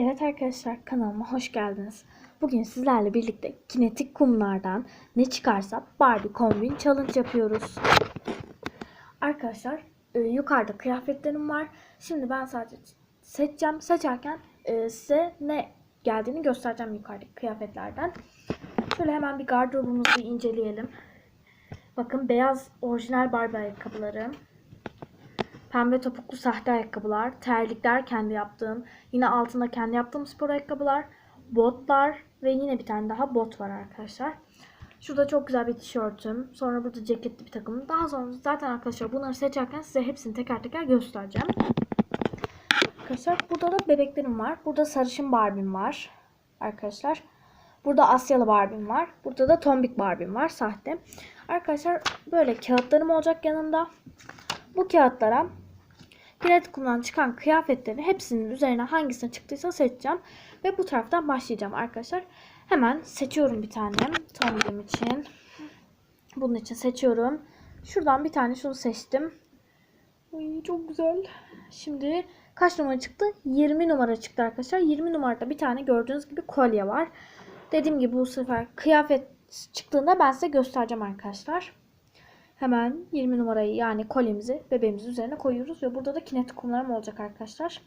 Evet arkadaşlar kanalıma hoş geldiniz. Bugün sizlerle birlikte kinetik kumlardan ne çıkarsa Barbie kombin challenge yapıyoruz. Arkadaşlar e, yukarıda kıyafetlerim var. Şimdi ben sadece seçeceğim. Seçerken e, size ne geldiğini göstereceğim yukarıdaki kıyafetlerden. Şöyle hemen bir gardırobumuzu inceleyelim. Bakın beyaz orijinal Barbie ayakkabıları. Pembe topuklu sahte ayakkabılar, terlikler kendi yaptığım, yine altında kendi yaptığım spor ayakkabılar, botlar ve yine bir tane daha bot var arkadaşlar. Şurada çok güzel bir tişörtüm. Sonra burada ceketli bir takımım. Daha sonra zaten arkadaşlar bunları seçerken size hepsini teker teker göstereceğim. Arkadaşlar burada da bebeklerim var. Burada sarışın Barbie'm var. Arkadaşlar. Burada Asyalı Barbie'm var. Burada da tombik Barbie'm var. Sahte. Arkadaşlar böyle kağıtlarım olacak yanında. Bu kağıtlara kinetik kumdan çıkan kıyafetleri hepsinin üzerine hangisine çıktıysa seçeceğim. Ve bu taraftan başlayacağım arkadaşlar. Hemen seçiyorum bir tane tombiğim için. Bunun için seçiyorum. Şuradan bir tane şunu seçtim. Ay, çok güzel. Şimdi kaç numara çıktı? 20 numara çıktı arkadaşlar. 20 numarada bir tane gördüğünüz gibi kolye var. Dediğim gibi bu sefer kıyafet çıktığında ben size göstereceğim arkadaşlar. Hemen 20 numarayı yani kolyemizi bebeğimizin üzerine koyuyoruz ve burada da kinetik kumlarım olacak arkadaşlar.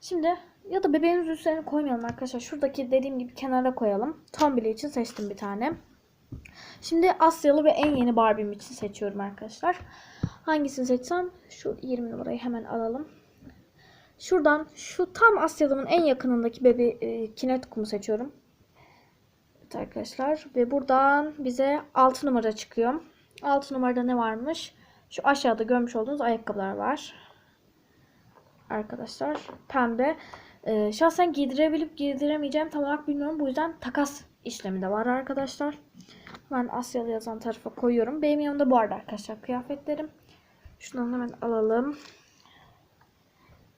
Şimdi ya da bebeğimizin üzerine koymayalım arkadaşlar. Şuradaki dediğim gibi kenara koyalım. Tombili için seçtim bir tane. Şimdi Asyalı ve en yeni Barbie'm için seçiyorum arkadaşlar. Hangisini seçsem şu 20 numarayı hemen alalım. Şuradan şu tam Asyalımın en yakınındaki bebe e, kinet kumu seçiyorum. Evet arkadaşlar ve buradan bize 6 numara çıkıyor. 6 numarada ne varmış? Şu aşağıda görmüş olduğunuz ayakkabılar var. Arkadaşlar pembe. Ee, şahsen giydirebilip giydiremeyeceğim tam olarak bilmiyorum. Bu yüzden takas işlemi de var arkadaşlar. Ben Asyalı yazan tarafa koyuyorum. Benim yanımda bu arada arkadaşlar kıyafetlerim. Şundan hemen alalım.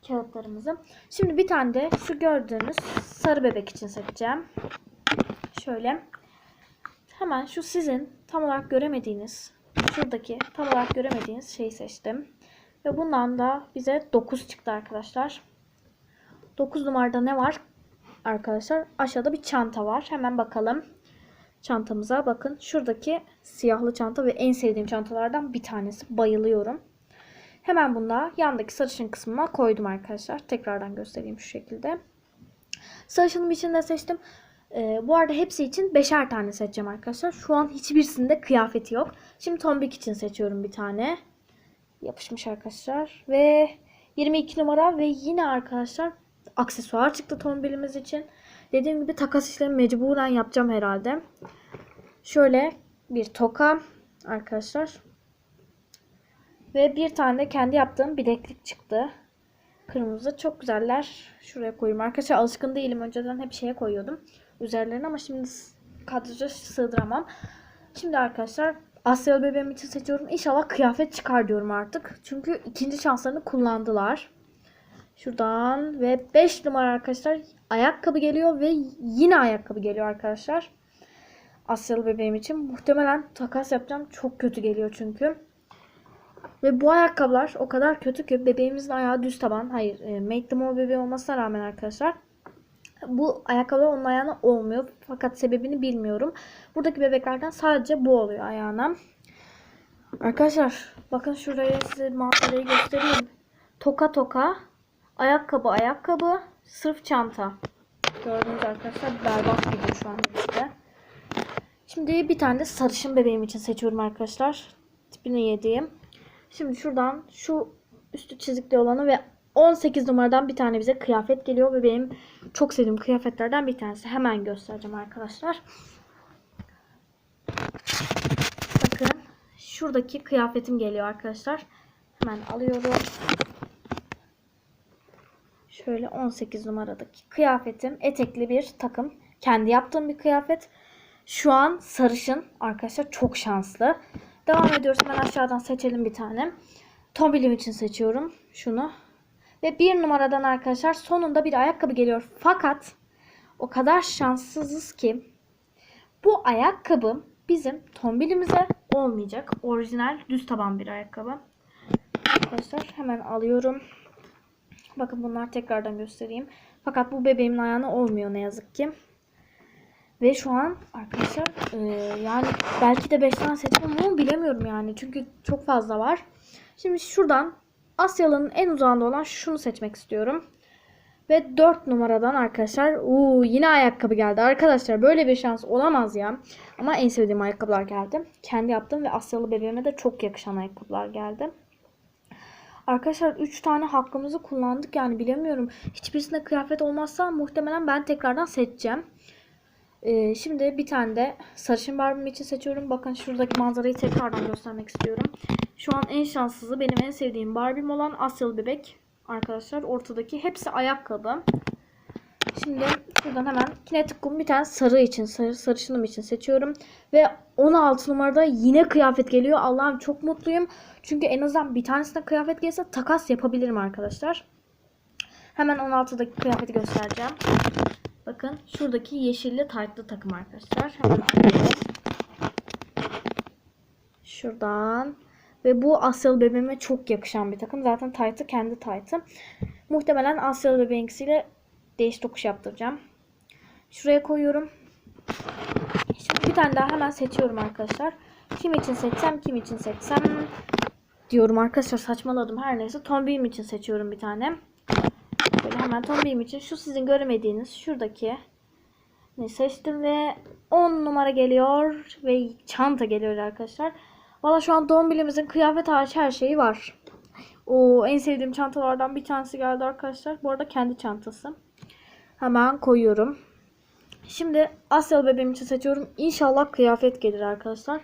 Kağıtlarımızı. Şimdi bir tane de şu gördüğünüz sarı bebek için seçeceğim. Şöyle. Hemen şu sizin tam olarak göremediğiniz şuradaki tam olarak göremediğiniz şeyi seçtim. Ve bundan da bize 9 çıktı arkadaşlar. 9 numarada ne var? Arkadaşlar aşağıda bir çanta var. Hemen bakalım. Çantamıza bakın. Şuradaki siyahlı çanta ve en sevdiğim çantalardan bir tanesi. Bayılıyorum. Hemen bunda yandaki sarışın kısmına koydum arkadaşlar. Tekrardan göstereyim şu şekilde. Sarışının içinde seçtim. Ee, bu arada hepsi için beşer tane seçeceğim arkadaşlar. Şu an hiçbirisinde kıyafeti yok. Şimdi tombik için seçiyorum bir tane. Yapışmış arkadaşlar. Ve 22 numara ve yine arkadaşlar aksesuar çıktı tombilimiz için. Dediğim gibi takas işlemi mecburen yapacağım herhalde. Şöyle bir toka arkadaşlar. Ve bir tane de kendi yaptığım bileklik çıktı. Kırmızı çok güzeller. Şuraya koyayım. Arkadaşlar alışkın değilim. Önceden hep şeye koyuyordum. Üzerlerine ama şimdi kadraja sığdıramam. Şimdi arkadaşlar Asyalı bebeğim için seçiyorum. İnşallah kıyafet çıkar diyorum artık. Çünkü ikinci şanslarını kullandılar. Şuradan ve 5 numara arkadaşlar ayakkabı geliyor ve yine ayakkabı geliyor arkadaşlar. Asyalı bebeğim için muhtemelen takas yapacağım. Çok kötü geliyor çünkü. Ve bu ayakkabılar o kadar kötü ki bebeğimizin ayağı düz taban. Hayır, e, Make the Move bebeği olmasına rağmen arkadaşlar bu ayakkabılar onun ayağına olmuyor. Fakat sebebini bilmiyorum. Buradaki bebeklerden sadece bu oluyor ayağına. Arkadaşlar bakın şuraya size manzarayı göstereyim. Toka toka, ayakkabı ayakkabı, sırf çanta. Gördüğünüz arkadaşlar berbat gidiyor şu an işte. Şimdi bir tane de sarışın bebeğim için seçiyorum arkadaşlar. Tipini yediğim. Şimdi şuradan şu üstü çizikli olanı ve 18 numaradan bir tane bize kıyafet geliyor ve benim çok sevdiğim kıyafetlerden bir tanesi. Hemen göstereceğim arkadaşlar. Bakın şuradaki kıyafetim geliyor arkadaşlar. Hemen alıyorum. Şöyle 18 numaradaki kıyafetim etekli bir takım. Kendi yaptığım bir kıyafet. Şu an sarışın arkadaşlar çok şanslı. Devam ediyoruz. Hemen aşağıdan seçelim bir tane. Tombilim için seçiyorum. Şunu. Ve bir numaradan arkadaşlar sonunda bir ayakkabı geliyor. Fakat o kadar şanssızız ki bu ayakkabı bizim tombilimize olmayacak. Orijinal düz taban bir ayakkabı. Arkadaşlar hemen alıyorum. Bakın bunlar tekrardan göstereyim. Fakat bu bebeğimin ayağına olmuyor ne yazık ki. Ve şu an arkadaşlar e, yani belki de 5 tane seçmem ama bilemiyorum yani. Çünkü çok fazla var. Şimdi şuradan Asyalı'nın en uzağında olan şunu seçmek istiyorum. Ve 4 numaradan arkadaşlar uu, yine ayakkabı geldi. Arkadaşlar böyle bir şans olamaz ya. Ama en sevdiğim ayakkabılar geldi. Kendi yaptım ve Asyalı bebeğime de çok yakışan ayakkabılar geldi. Arkadaşlar 3 tane hakkımızı kullandık yani bilemiyorum. Hiçbirisinde kıyafet olmazsa muhtemelen ben tekrardan seçeceğim. Ee, şimdi bir tane de sarışın Barbie'm için seçiyorum. Bakın şuradaki manzarayı tekrardan göstermek istiyorum. Şu an en şanssızı benim en sevdiğim Barbie'm olan Asyalı bebek. Arkadaşlar ortadaki hepsi ayakkabı. Şimdi şuradan hemen kinetik kum bir tane sarı için, sarı, sarışınım için seçiyorum. Ve 16 numarada yine kıyafet geliyor. Allah'ım çok mutluyum. Çünkü en azından bir tanesine kıyafet gelse takas yapabilirim arkadaşlar. Hemen 16'daki kıyafeti göstereceğim. Bakın şuradaki yeşilli taytlı takım arkadaşlar. Hemen. Şuradan. Ve bu Asyalı bebeğime çok yakışan bir takım. Zaten taytı kendi taytı. Muhtemelen Asyalı bebeğinkisiyle değiş tokuş yaptıracağım. Şuraya koyuyorum. Şimdi bir tane daha hemen seçiyorum arkadaşlar. Kim için seçsem, kim için seçsem diyorum arkadaşlar saçmaladım her neyse. Tombim için seçiyorum bir tane. Böyle hemen tombim için şu sizin göremediğiniz şuradaki ne seçtim ve 10 numara geliyor ve çanta geliyor arkadaşlar. Valla şu an Dombilimizin kıyafet hariç her şeyi var. O en sevdiğim çantalardan bir tanesi geldi arkadaşlar. Bu arada kendi çantası. Hemen koyuyorum. Şimdi Asyalı bebeğim için seçiyorum. İnşallah kıyafet gelir arkadaşlar.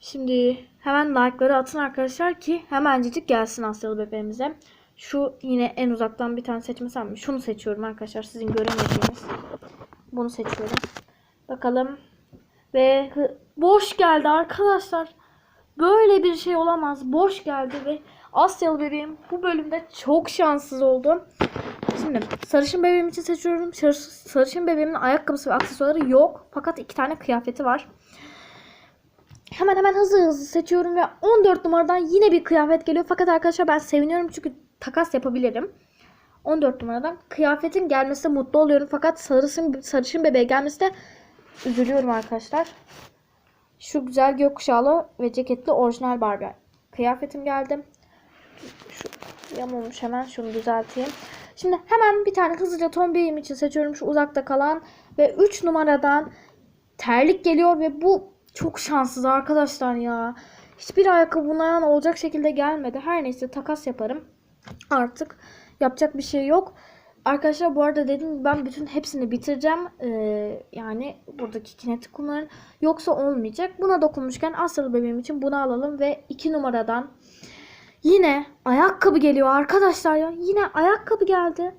Şimdi hemen like'ları atın arkadaşlar ki hemencik gelsin Asyalı bebeğimize. Şu yine en uzaktan bir tane seçmesem mi? Şunu seçiyorum arkadaşlar. Sizin göremediğiniz. Bunu seçiyorum. Bakalım. Ve boş geldi arkadaşlar. Böyle bir şey olamaz. Boş geldi ve Asyalı bebeğim bu bölümde çok şanssız oldu. Şimdi sarışın bebeğim için seçiyorum. Sarı- Sarışın bebeğimin ayakkabısı ve aksesuarı yok. Fakat iki tane kıyafeti var. Hemen hemen hızlı hızlı seçiyorum ve 14 numaradan yine bir kıyafet geliyor. Fakat arkadaşlar ben seviniyorum çünkü takas yapabilirim. 14 numaradan kıyafetin gelmesi mutlu oluyorum. Fakat sarışın, sarışın bebeğe gelmesi de üzülüyorum arkadaşlar. Şu güzel gökkuşağlı ve ceketli orijinal Barbie kıyafetim geldi. Şu yamulmuş hemen şunu düzelteyim. Şimdi hemen bir tane hızlıca tombiyim için seçiyorum şu uzakta kalan ve 3 numaradan terlik geliyor ve bu çok şanssız arkadaşlar ya. Hiçbir ayakkabı buna yan olacak şekilde gelmedi. Her neyse takas yaparım. Artık yapacak bir şey yok. Arkadaşlar bu arada gibi ben bütün hepsini bitireceğim. Ee, yani buradaki kinetik kumların yoksa olmayacak. Buna dokunmuşken Asyalı bebeğim için bunu alalım ve 2 numaradan yine ayakkabı geliyor arkadaşlar ya. Yine ayakkabı geldi.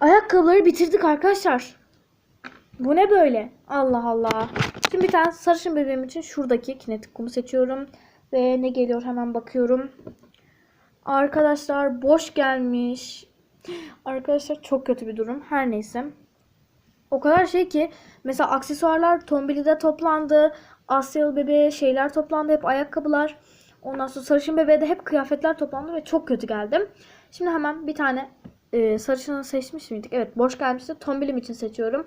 Ayakkabıları bitirdik arkadaşlar. Bu ne böyle? Allah Allah. Şimdi bir tane sarışın bebeğim için şuradaki kinetik kumu seçiyorum. Ve ne geliyor hemen bakıyorum. Arkadaşlar boş gelmiş. Arkadaşlar çok kötü bir durum. Her neyse. O kadar şey ki mesela aksesuarlar Tombili'de toplandı. Asyalı bebeğe şeyler toplandı. Hep ayakkabılar. Ondan sonra sarışın bebeğe de hep kıyafetler toplandı ve çok kötü geldim. Şimdi hemen bir tane e, sarışını seçmiş miydik? Evet boş gelmişti. Tombilim için seçiyorum.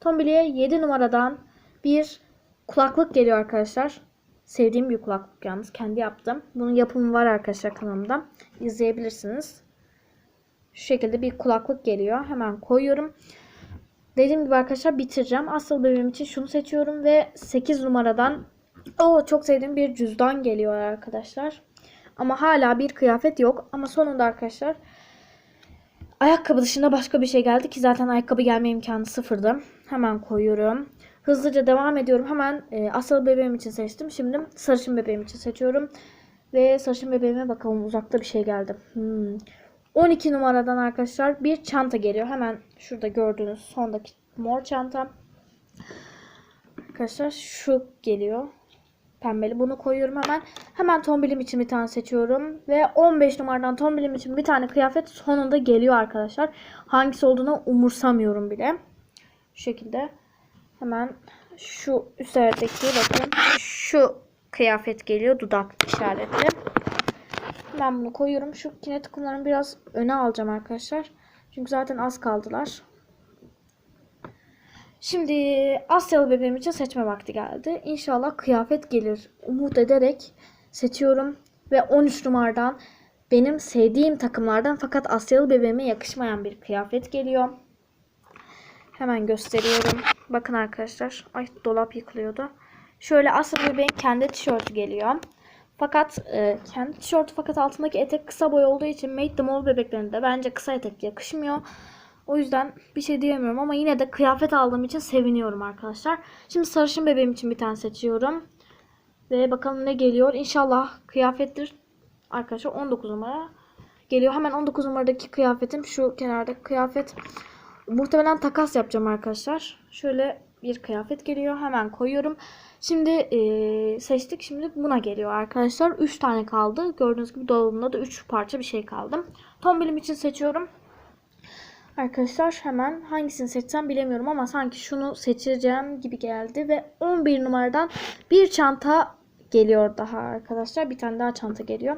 Tombili'ye 7 numaradan bir kulaklık geliyor arkadaşlar. Sevdiğim bir kulaklık yalnız. Kendi yaptım. Bunun yapımı var arkadaşlar kanalımda. İzleyebilirsiniz. Şu şekilde bir kulaklık geliyor. Hemen koyuyorum. Dediğim gibi arkadaşlar bitireceğim. Asıl bebeğim için şunu seçiyorum ve 8 numaradan o çok sevdiğim bir cüzdan geliyor arkadaşlar. Ama hala bir kıyafet yok. Ama sonunda arkadaşlar ayakkabı dışında başka bir şey geldi ki zaten ayakkabı gelme imkanı sıfırdı. Hemen koyuyorum. Hızlıca devam ediyorum. Hemen e, asıl bebeğim için seçtim. Şimdi sarışın bebeğim için seçiyorum. Ve sarışın bebeğime bakalım uzakta bir şey geldi. Hmm. 12 numaradan arkadaşlar bir çanta geliyor. Hemen şurada gördüğünüz sondaki mor çanta. Arkadaşlar şu geliyor. Pembeli. Bunu koyuyorum hemen. Hemen tombilim için bir tane seçiyorum. Ve 15 numaradan tombilim için bir tane kıyafet sonunda geliyor arkadaşlar. Hangisi olduğunu umursamıyorum bile. Şu şekilde. Hemen şu üzerindeki bakın şu kıyafet geliyor. Dudak işaretli. Ben bunu koyuyorum. Şu kinetik kumlarını biraz öne alacağım arkadaşlar. Çünkü zaten az kaldılar. Şimdi Asyalı bebeğim için seçme vakti geldi. İnşallah kıyafet gelir. Umut ederek seçiyorum. Ve 13 numaradan benim sevdiğim takımlardan fakat Asyalı bebeğime yakışmayan bir kıyafet geliyor. Hemen gösteriyorum. Bakın arkadaşlar. Ay dolap yıkılıyordu. Şöyle Asyalı bebeğin kendi tişörtü geliyor. Fakat e, kendi tişörtü fakat altındaki etek kısa boy olduğu için Made the Mall bebeklerinde bence kısa etek yakışmıyor. O yüzden bir şey diyemiyorum ama yine de kıyafet aldığım için seviniyorum arkadaşlar. Şimdi sarışın bebeğim için bir tane seçiyorum. Ve bakalım ne geliyor. İnşallah kıyafettir. Arkadaşlar 19 numara geliyor. Hemen 19 numaradaki kıyafetim şu kenardaki kıyafet. Muhtemelen takas yapacağım arkadaşlar. Şöyle bir kıyafet geliyor. Hemen koyuyorum. Şimdi eee, seçtik. Şimdi buna geliyor arkadaşlar. 3 tane kaldı. Gördüğünüz gibi dolabımda da 3 parça bir şey kaldı. Tombilim için seçiyorum. Arkadaşlar hemen hangisini seçsem bilemiyorum ama sanki şunu seçeceğim gibi geldi ve 11 numaradan bir çanta geliyor daha arkadaşlar. Bir tane daha çanta geliyor.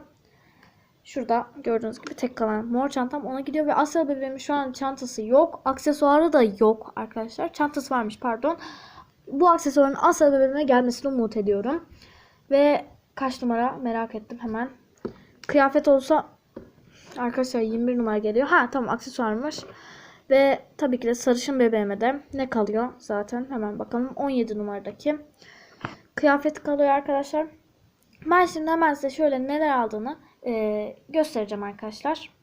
Şurada gördüğünüz gibi tek kalan mor çantam ona gidiyor ve Asya bebeğimin şu an çantası yok. Aksesuarı da yok arkadaşlar. Çantası varmış pardon. Bu aksesuarın Asya bebeğime gelmesini umut ediyorum. Ve kaç numara merak ettim hemen. Kıyafet olsa arkadaşlar 21 numara geliyor. Ha tamam aksesuarmış. Ve tabii ki de sarışın bebeğime de ne kalıyor zaten hemen bakalım 17 numaradaki kıyafet kalıyor arkadaşlar. Ben şimdi hemen size şöyle neler aldığını e, göstereceğim arkadaşlar.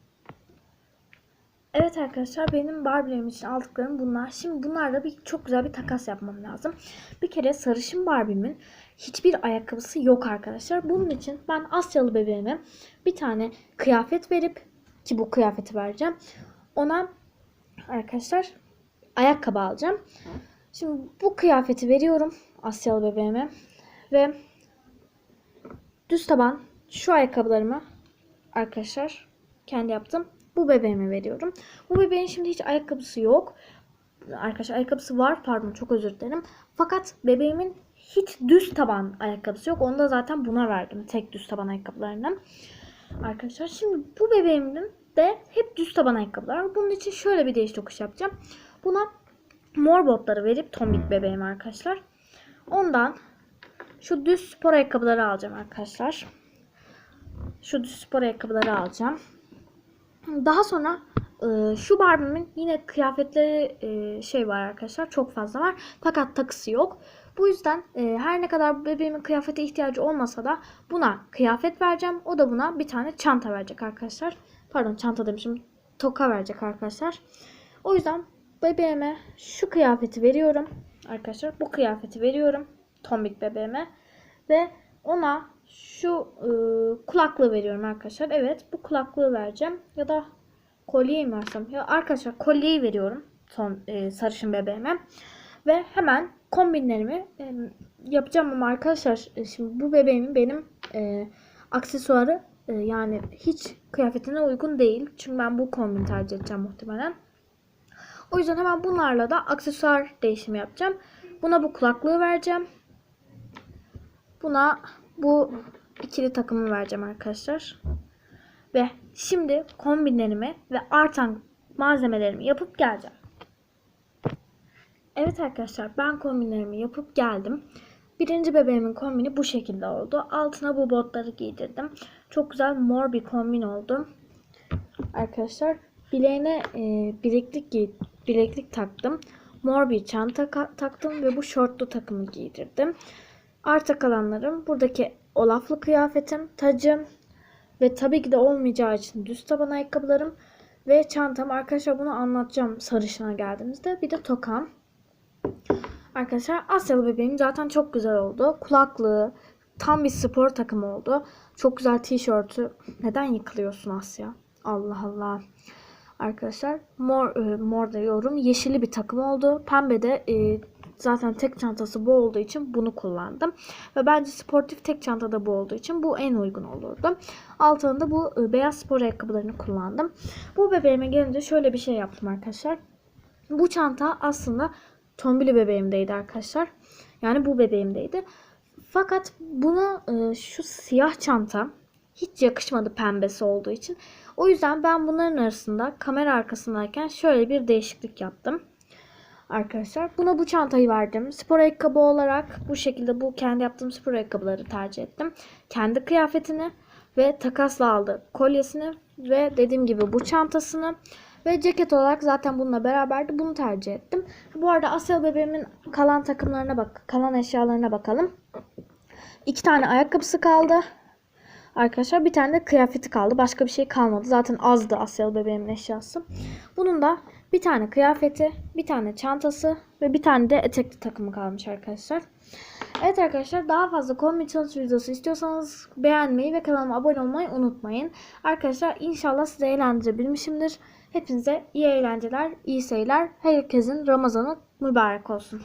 Evet arkadaşlar benim Barbie'lerim için aldıklarım bunlar. Şimdi bunlarla bir çok güzel bir takas yapmam lazım. Bir kere sarışın Barbie'min hiçbir ayakkabısı yok arkadaşlar. Bunun için ben Asyalı bebeğime bir tane kıyafet verip ki bu kıyafeti vereceğim. Ona arkadaşlar ayakkabı alacağım. Şimdi bu kıyafeti veriyorum Asyalı bebeğime ve düz taban şu ayakkabılarımı arkadaşlar kendi yaptım. Bu bebeğime veriyorum. Bu bebeğin şimdi hiç ayakkabısı yok. Arkadaşlar ayakkabısı var pardon çok özür dilerim. Fakat bebeğimin hiç düz taban ayakkabısı yok. Onu da zaten buna verdim. Tek düz taban ayakkabılarından. Arkadaşlar şimdi bu bebeğimin de hep düz taban ayakkabılar. var. Bunun için şöyle bir değiş tokuş yapacağım. Buna mor botları verip tombik bebeğim arkadaşlar. Ondan şu düz spor ayakkabıları alacağım arkadaşlar. Şu düz spor ayakkabıları alacağım. Daha sonra e, şu Barbie'min yine kıyafetleri e, şey var arkadaşlar. Çok fazla var. Fakat takısı yok. Bu yüzden e, her ne kadar bebeğimin kıyafete ihtiyacı olmasa da buna kıyafet vereceğim. O da buna bir tane çanta verecek arkadaşlar. Pardon çanta demişim. Toka verecek arkadaşlar. O yüzden bebeğime şu kıyafeti veriyorum. Arkadaşlar bu kıyafeti veriyorum. Tombik bebeğime. Ve ona şu e, kulaklığı veriyorum arkadaşlar. Evet bu kulaklığı vereceğim. Ya da kolyeyi mi versem? Ya arkadaşlar kolyeyi veriyorum. Son e, sarışın bebeğime. Ve hemen kombinlerimi e, yapacağım ama arkadaşlar e, şimdi bu bebeğimin benim e, aksesuarı e, yani hiç kıyafetine uygun değil. Çünkü ben bu kombin tercih edeceğim muhtemelen. O yüzden hemen bunlarla da aksesuar değişimi yapacağım. Buna bu kulaklığı vereceğim. Buna bu ikili takımı vereceğim arkadaşlar. Ve şimdi kombinlerimi ve artan malzemelerimi yapıp geleceğim. Evet arkadaşlar ben kombinlerimi yapıp geldim. Birinci bebeğimin kombini bu şekilde oldu. Altına bu botları giydirdim. Çok güzel mor bir kombin oldu. Arkadaşlar bileğine e, bileklik giy bileklik taktım. Mor bir çanta taktım ve bu şortlu takımı giydirdim. Arta kalanlarım buradaki olaflı kıyafetim, tacım ve tabii ki de olmayacağı için düz taban ayakkabılarım ve çantam. Arkadaşlar bunu anlatacağım sarışına geldiğimizde. Bir de tokam. Arkadaşlar Asyalı bebeğim zaten çok güzel oldu. Kulaklığı tam bir spor takımı oldu. Çok güzel tişörtü. Neden yıkılıyorsun Asya? Allah Allah. Arkadaşlar mor e, mor diyorum. Yeşili bir takım oldu. Pembe de e, zaten tek çantası bu olduğu için bunu kullandım. Ve bence sportif tek çantada bu olduğu için bu en uygun olurdu. Altında bu e, beyaz spor ayakkabılarını kullandım. Bu bebeğime gelince şöyle bir şey yaptım arkadaşlar. Bu çanta aslında Tombili bebeğimdeydi arkadaşlar. Yani bu bebeğimdeydi. Fakat buna e, şu siyah çanta hiç yakışmadı pembesi olduğu için. O yüzden ben bunların arasında kamera arkasındayken şöyle bir değişiklik yaptım. Arkadaşlar buna bu çantayı verdim. Spor ayakkabı olarak bu şekilde bu kendi yaptığım spor ayakkabıları tercih ettim. Kendi kıyafetini ve takasla aldı kolyesini ve dediğim gibi bu çantasını ve ceket olarak zaten bununla beraberdi. Bunu tercih ettim. Bu arada Asya bebeğimin kalan takımlarına bak, kalan eşyalarına bakalım. İki tane ayakkabısı kaldı. Arkadaşlar bir tane de kıyafeti kaldı. Başka bir şey kalmadı. Zaten azdı Asyalı bebeğimin eşyası. Bunun da bir tane kıyafeti, bir tane çantası ve bir tane de etekli takımı kalmış arkadaşlar. Evet arkadaşlar daha fazla kombi challenge videosu istiyorsanız beğenmeyi ve kanalıma abone olmayı unutmayın. Arkadaşlar inşallah size eğlendirebilmişimdir. Hepinize iyi eğlenceler, iyi seyirler. Herkesin Ramazanı mübarek olsun.